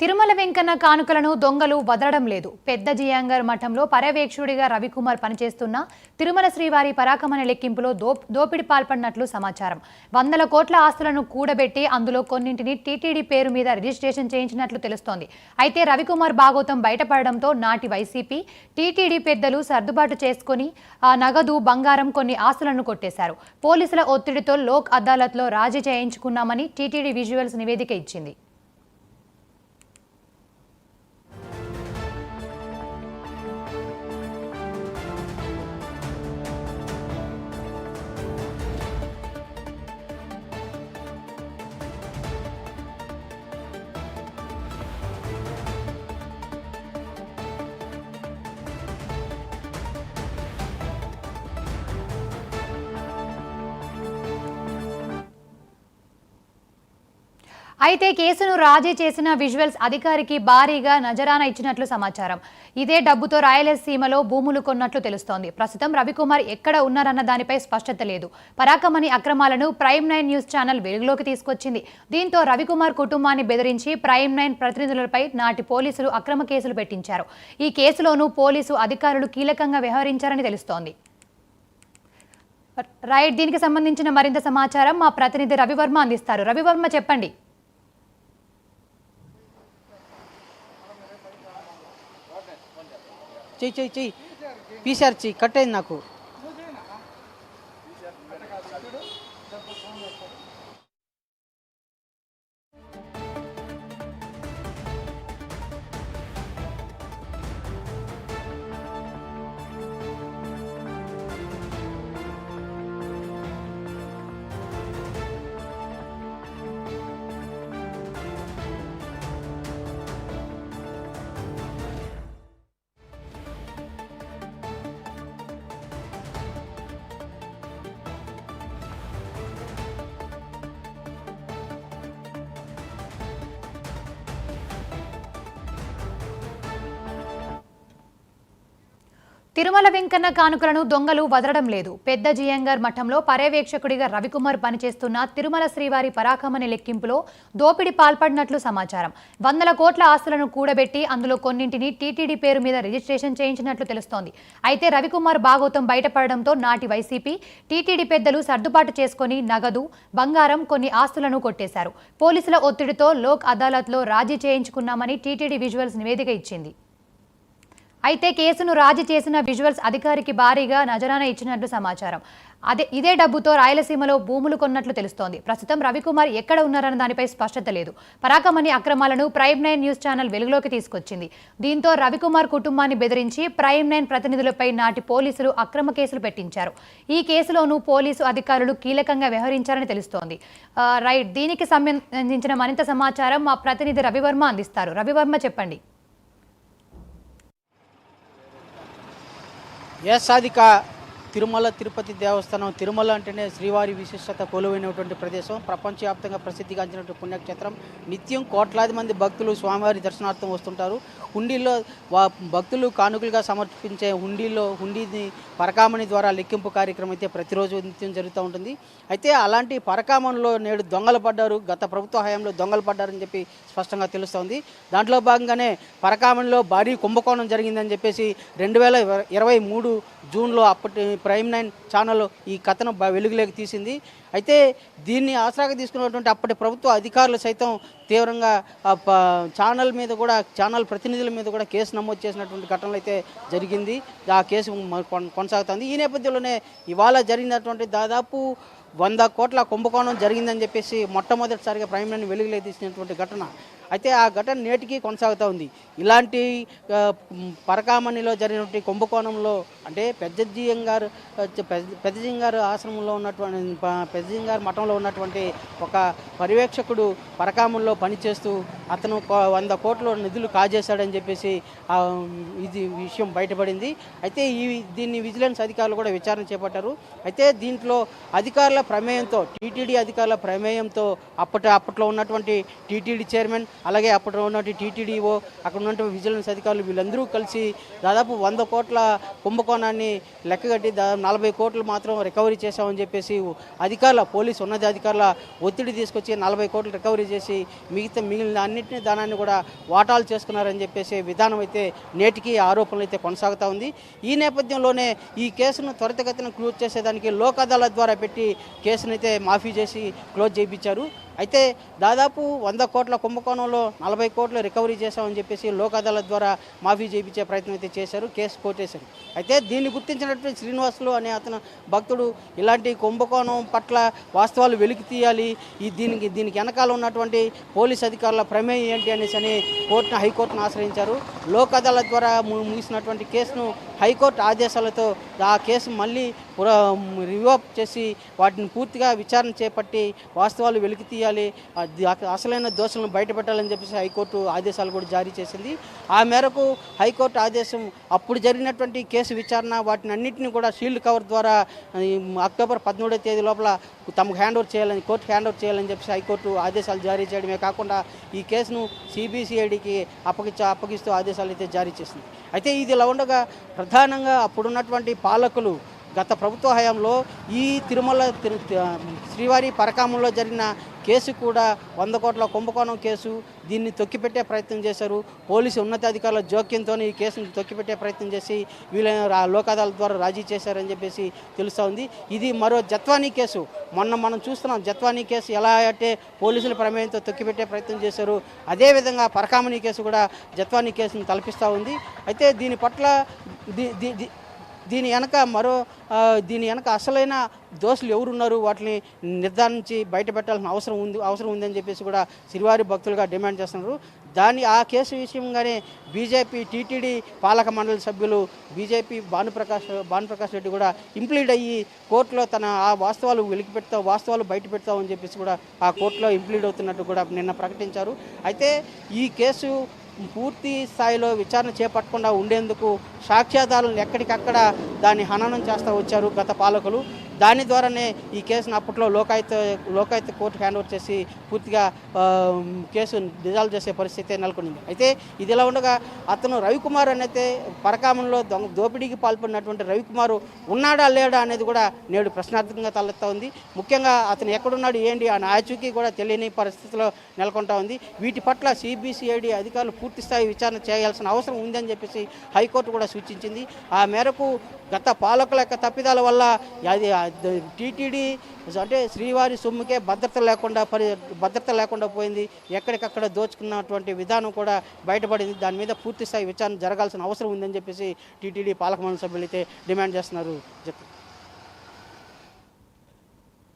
తిరుమల వెంకన్న కానుకలను దొంగలు వదలడం లేదు. పెద్ద జియాంగర్ మఠంలో పర్యవేక్షకుడిగా రవికుమార్ పనిచేస్తున్న తిరుమల శ్రీవారి పరాకమణ లెక్కింపులో దో దోపిడి పాల్పడినట్లు సమాచారం. వందల కోట్ల ఆస్తులను కూడబెట్టి అందులో కొన్నింటిని టీటీడీ పేరు మీద రిజిస్ట్రేషన్ చేయించినట్లు తెలుస్తోంది. అయితే రవికుమార్ భాగోతం బయటపడడంతో నాటి వైసీపీ టీటీడీ పెద్దలు సర్దుబాటు చేసుకుని నగదు బంగారం కొన్ని ఆస్తులను కొట్టేశారు. పోలీసుల ఒత్తిడితో లోక్ అదాలత్లో రాజీ చేయించుకున్నామని టీటీడీ విజువల్స్ నివేదిక ఇచ్చింది. అయితే కేసును రాజీ చేసిన విజువల్స్ అధికారికి భారీగా నజరాన ఇచ్చినట్లు సమాచారం. ఇదే డబ్బుతో రాయలసీమలో భూములు కొన్నట్లు తెలుస్తోంది. ప్రస్తుతం రవికుమార్ ఎక్కడ ఉన్నారన్న దానిపై స్పష్టత లేదు. పరాకమని అక్రమాలను ప్రైమ్ నైన్ న్యూస్ ఛానల్ వెలుగులోకి తీసుకొచ్చింది. దీంతో రవికుమార్ కుటుంబాన్ని బెదిరించి ప్రైమ్ నైన్ ప్రతినిధులపై నాటి పోలీసులు అక్రమ కేసులు పెట్టించారు. ఈ కేసులోనూ పోలీసు అధికారులు కీలకంగా వ్యవహరించారని తెలుస్తోంది. రైట్ దీనికి సంబంధించిన మరింత సమాచారం మా ప్రతినిధి రవివర్మ అందిస్తారు. రవివర్మ చెప్పండి. చెయ్యి చెయ్యి చెయ్యి పీసారు చెయ్యి కట్ అయింది నాకు తిరుమల వెంకన్న కానుకలను దొంగలు వదలడం లేదు. పెద్ద జియంగర్ మఠంలో పర్యవేక్షకుడిగా రవికుమార్ పనిచేస్తున్న తిరుమల శ్రీవారి పరాకమని లెక్కింపులో దోపిడి పాల్పడినట్లు సమాచారం. వందల కోట్ల ఆస్తులను కూడబెట్టి అందులో కొన్నింటిని టీటీడీ పేరు మీద రిజిస్ట్రేషన్ చేయించినట్లు తెలుస్తోంది. అయితే రవికుమార్ భాగోతం బయటపడడంతో నాటి వైసీపీ టీటీడీ పెద్దలు సర్దుబాటు చేసుకుని నగదు బంగారం కొన్ని ఆస్తులను కొట్టేశారు. పోలీసుల ఒత్తిడితో లోక్ అదాలత్లో రాజీ చేయించుకున్నామని టీటీడీ విజువల్స్ నివేదిక ఇచ్చింది. అయితే కేసును రాజీ చేసిన విజువల్స్ అధికారికి భారీగా నజరాన ఇచ్చినట్లు సమాచారం. అదే ఇదే డబ్బుతో రాయలసీమలో భూములు కొన్నట్లు తెలుస్తోంది. ప్రస్తుతం రవికుమార్ ఎక్కడ ఉన్నారన్న దానిపై స్పష్టత లేదు. పరాకమణి అక్రమాలను ప్రైమ్ నైన్ న్యూస్ ఛానల్ వెలుగులోకి తీసుకొచ్చింది. దీంతో రవికుమార్ కుటుంబాన్ని బెదిరించి ప్రైమ్ నైన్ ప్రతినిధులపై నాటి పోలీసులు అక్రమ కేసులు పెట్టించారు. ఈ కేసులోనూ పోలీసు అధికారులు కీలకంగా వ్యవహరించారని తెలుస్తోంది. రైట్ దీనికి సంబంధించిన మరింత సమాచారం మా ప్రతినిధి రవివర్మ అందిస్తారు. రవివర్మ చెప్పండి. यह शादी का తిరుమల తిరుపతి దేవస్థానం తిరుమల అంటేనే శ్రీవారి విశిష్టత కొలువైనటువంటి ప్రదేశం. ప్రపంచవ్యాప్తంగా ప్రసిద్ధిగాంచినటువంటి పుణ్యక్షేత్రం. నిత్యం కోట్లాది మంది భక్తులు స్వామివారి దర్శనార్థం వస్తుంటారు. హుండీలో వా భక్తులు కానుకలుగా సమర్పించే హుండీలో హుండీని పరకామణి ద్వారా లెక్కింపు కార్యక్రమం అయితే ప్రతిరోజు నిత్యం జరుగుతూ ఉంటుంది. అయితే అలాంటి పరకామణిలో నేడు దొంగలు పడ్డారు. గత ప్రభుత్వ హయాంలో దొంగలు పడ్డారని చెప్పి స్పష్టంగా తెలుస్తోంది. దాంట్లో భాగంగానే పరకామణిలో భారీ కుంభకోణం జరిగిందని చెప్పేసి రెండు వేల ఇరవై మూడు జూన్లో అప్పటి ప్రైమ్ నైన్ ఛానల్ ఈ కథను వెలుగులోకి తీసింది. అయితే దీన్ని ఆసరాగా తీసుకున్నటువంటి అప్పటి ప్రభుత్వ అధికారులు సైతం తీవ్రంగా ఆ ప- ఛానల్ మీద కూడా ఛానల్ ప్రతినిధుల మీద కూడా కేసు నమోదు చేసినటువంటి ఘటనలు అయితే జరిగింది. ఆ కేసు కొనసాగుతుంది. ఈ నేపథ్యంలోనే ఇవాళ జరిగినటువంటి దాదాపు వంద కోట్ల కుంభకోణం జరిగిందని చెప్పేసి మొట్టమొదటిసారిగా ప్రైమ్ మినిస్టర్ వెలుగులోకి తీసినటువంటి ఘటన. అయితే ఆ ఘటన నేటికి కొనసాగుతూ ఉంది. ఇలాంటి పరకామణిలో జరిగినటువంటి కుంభకోణంలో అంటే పెద్దజీయం గారు పెద్దజీయం గారు ఆశ్రమంలో ఉన్నటువంటి పెద్దజీయం గారు మఠంలో ఉన్నటువంటి ఒక పర్యవేక్షకుడు పరకామణిలో పనిచేస్తూ అతను వంద కోట్ల నిధులు కాజేశాడని చెప్పేసి ఇది విషయం బయటపడింది. అయితే ఈ దీన్ని విజిలెన్స్ అధికారులు కూడా విచారణ చేపట్టారు. అయితే దీంట్లో అధికారుల ప్రమేయంతో టీటీడీ అధికారుల ప్రమేయంతో అప్పటి అప్పట్లో ఉన్నటువంటి టీటీడీ చైర్మన్ అలాగే అప్పట్లో ఉన్నటువంటి టీటీడీఓ అక్కడ ఉన్నటువంటి విజిలెన్స్ అధికారులు వీళ్ళందరూ కలిసి దాదాపు వంద కోట్ల కుంభకోణాన్ని లెక్కగట్టి దాదాపు నలభై కోట్లు మాత్రం రికవరీ చేశామని చెప్పేసి అధికారుల పోలీసు ఉన్నత అధికారుల ఒత్తిడి తీసుకొచ్చి నలభై కోట్లు రికవరీ చేసి మిగతా మిగిలిన అన్నింటినీ దానాన్ని కూడా వాటాలు చేసుకున్నారని చెప్పేసి విధానం అయితే నేటికి ఆరోపణలు అయితే కొనసాగుతూ ఉంది. ఈ నేపథ్యంలోనే ఈ కేసును త్వరితగతిన క్లోజ్ చేసేదానికి లోక్ అదాలత్ ద్వారా పెట్టి కేసును అయితే మాఫీ చేసి క్లోజ్ చేయించారు. అయితే దాదాపు వంద కోట్ల కుంభకోణంలో నలభై కోట్లు రికవరీ చేశామని చెప్పేసి లోక్ అదాలత్ ద్వారా మాఫీ చేయించే ప్రయత్నం అయితే చేశారు కేసు కోటేశారు. అయితే దీన్ని గుర్తించినటువంటి శ్రీనివాసులు అనే అతను భక్తుడు ఇలాంటి కుంభకోణం పట్ల వాస్తవాలు వెలికి తీయాలి. ఈ దీనికి దీనికి వెనకాల ఉన్నటువంటి పోలీస్ అధికారుల ప్రమేయం ఏంటి అనేసి అని కోర్టును హైకోర్టును ఆశ్రయించారు. లోక్ అదాలత్ ద్వారా ముగిసినటువంటి కేసును హైకోర్టు ఆదేశాలతో ఆ కేసు మళ్ళీ పుర చేసి వాటిని పూర్తిగా విచారణ చేపట్టి వాస్తవాలు వెలికి తీయాలి. అసలైన దోషులను బయటపెట్టాలని చెప్పేసి హైకోర్టు ఆదేశాలు కూడా జారీ చేసింది. ఆ మేరకు హైకోర్టు ఆదేశం అప్పుడు జరిగినటువంటి కేసు విచారణ వాటిని అన్నింటినీ కూడా షీల్డ్ కవర్ ద్వారా అక్టోబర్ పదమూడో తేదీ లోపల తమకు హ్యాండ్ ఓవర్ చేయాలని కోర్టు హ్యాండ్ ఓవర్ చేయాలని చెప్పేసి హైకోర్టు ఆదేశాలు జారీ చేయడమే కాకుండా ఈ కేసును సిబిసిఐడికి అప్పగించ అప్పగిస్తూ ఆదేశాలు అయితే జారీ చేసింది. అయితే ఇది ఇలా ఉండగా ప్రధానంగా అప్పుడున్నటువంటి పాలకులు గత ప్రభుత్వ హయాంలో ఈ తిరుమల తిరు- శ్రీవారి పరకామంలో జరిగిన కేసు కూడా వంద కోట్ల కుంభకోణం కేసు దీన్ని తొక్కిపెట్టే ప్రయత్నం చేశారు. పోలీసు ఉన్నతాధికారుల జోక్యంతో ఈ కేసును తొక్కిపెట్టే ప్రయత్నం చేసి వీళ్ళని రా- ద్వారా రాజీ చేశారని చెప్పేసి తెలుస్తూ ఉంది. ఇది మరో జత్వానీ కేసు. మొన్న మనం చూస్తున్నాం జత్వానీ కేసు ఎలా అంటే పోలీసుల ప్రమేయంతో తొక్కిపెట్టే ప్రయత్నం చేశారు. అదేవిధంగా పరకామణి కేసు కూడా జత్వానీ కేసును తలపిస్తూ ఉంది. అయితే దీని పట్ల దీని వెనక మరో దీని వెనక అసలైన దోషులు ఎవరున్నారు? వాటిని నిర్ధారించి బయట పెట్టాల్సిన అవసరం ఉంది అవసరం ఉందని చెప్పేసి కూడా శ్రీవారి భక్తులుగా డిమాండ్ చేస్తున్నారు. దాని ఆ కేసు విషయంగానే బీజేపీ టీటీడీ పాలక మండలి సభ్యులు బీజేపీ భానుప్రకాష్ భానుప్రకాష్ రెడ్డి కూడా ఇంప్లీడ్ అయ్యి కోర్టులో తన ఆ వాస్తవాలు వెలికి పెడతావు వాస్తవాలు బయట పెడతావు అని చెప్పేసి కూడా ఆ కోర్టులో ఇంప్లీడ్ అవుతున్నట్టు కూడా నిన్న ప్రకటించారు. అయితే ఈ కేసు పూర్తి స్థాయిలో విచారణ చేపట్టకుండా ఉండేందుకు సాక్ష్యాధారాలను ఎక్కడికక్కడ దాన్ని హననం చేస్తూ వచ్చారు గత పాలకులు. దాని ద్వారానే ఈ కేసును అప్పట్లో Lokayukta Lokayukta court hand over చేసి పూర్తిగా కేసు డిజాల్వ్ చేసే పరిస్థితి నెలకొనింది. అయితే ఇది ఇలా ఉండగా అతను రవికుమార్ అనేది పరకామంలో దొంగ దోపిడీకి పాల్పడినటువంటి రవికుమార్ ఉన్నాడా లేడా అనేది కూడా నేడు ప్రశ్నార్థకంగా తలెత్తా ఉంది. ముఖ్యంగా అతను ఎక్కడున్నాడు ఏంటి అని ఆచూకీ కూడా తెలియని పరిస్థితిలో నెలకొంటా ఉంది. వీటి పట్ల సిబిసిఐడి అధికారులు పూర్తి స్థాయి విచారణ చేయాల్సిన అవసరం ఉందని చెప్పేసి హైకోర్టు కూడా సూచించింది. ఆ మేరకు గత పాలకుల యొక్క తప్పిదాల వల్ల అది టీటీడీ అంటే శ్రీవారి సొమ్ముకే భద్రత లేకుండా పరి భద్రత లేకుండా పోయింది. ఎక్కడికక్కడ దోచుకున్నటువంటి విధానం కూడా బయటపడింది. దాని మీద పూర్తి స్థాయి విచారణ జరగాల్సిన అవసరం ఉందని చెప్పేసి టీటీడీ పాలక మండలి సభ్యులు అయితే డిమాండ్ చేస్తున్నారు. చెప్పు